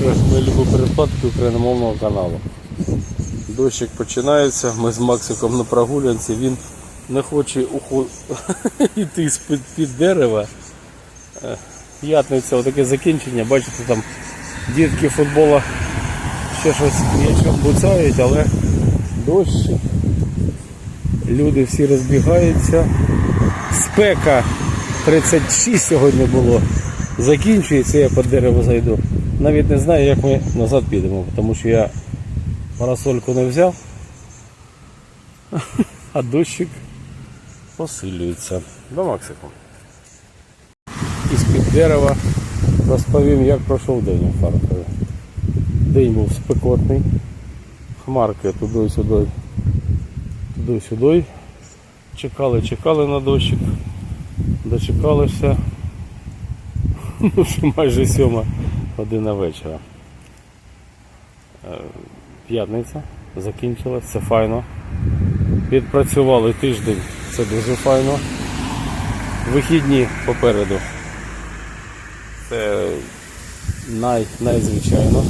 Ми любі передплатки україномовного каналу. Дощик починається, ми з Максиком на прогулянці, він не хоче йти з-під під дерева. Е, П'ятниця, отаке закінчення, бачите, там дітки футбола ще щось м'ячом буцають, але дощик. Люди всі розбігаються. Спека 36 сьогодні було. Закінчується, я під дерево зайду. Навіть не знаю, як ми назад підемо, тому що я парасольку не взяв, а дощик посилюється. До Максику. Із-під дерева розповім, як пройшов день у Харкові. День був спекотний, хмарки туди-сюди, туди-сюди. Чекали, чекали на дощик, дочекалися. Ну, майже сьома година вечора. Е, П'ятниця закінчилась, це файно. Відпрацювали тиждень, це дуже файно. Вихідні попереду. Це най, найзвичайно.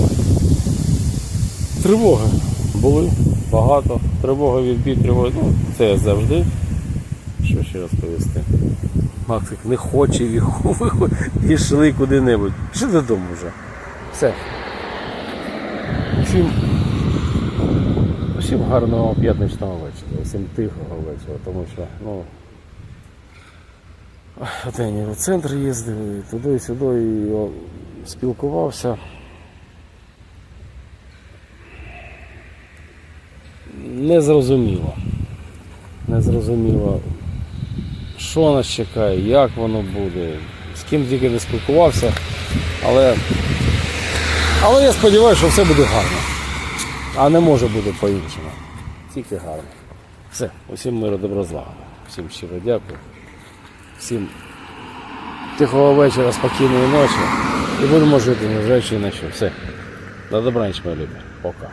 Тривоги були багато. Тривоги відбій, тривоги. Ну, це завжди. Що ще розповісти? Максик не хоче пішли куди-небудь. Пішли додому вже. Все. Всім, всім гарного п'ятничного вечора, всім тихого вечора, тому що, ну. День і в центр їздив, і туди, і сюди, і спілкувався. Незрозуміло. Незрозуміло, що нас чекає, як воно буде, з ким тільки не спілкувався. Але, але я сподіваюся, що все буде гарно. А не може бути по-іншому. Тільки гарно. Все, усім миру добро злагоди. Всім щиро дякую. Всім тихого вечора, спокійної ночі. І будемо жити, незважаючи на що. Все. До добраніч, мої любі. Пока.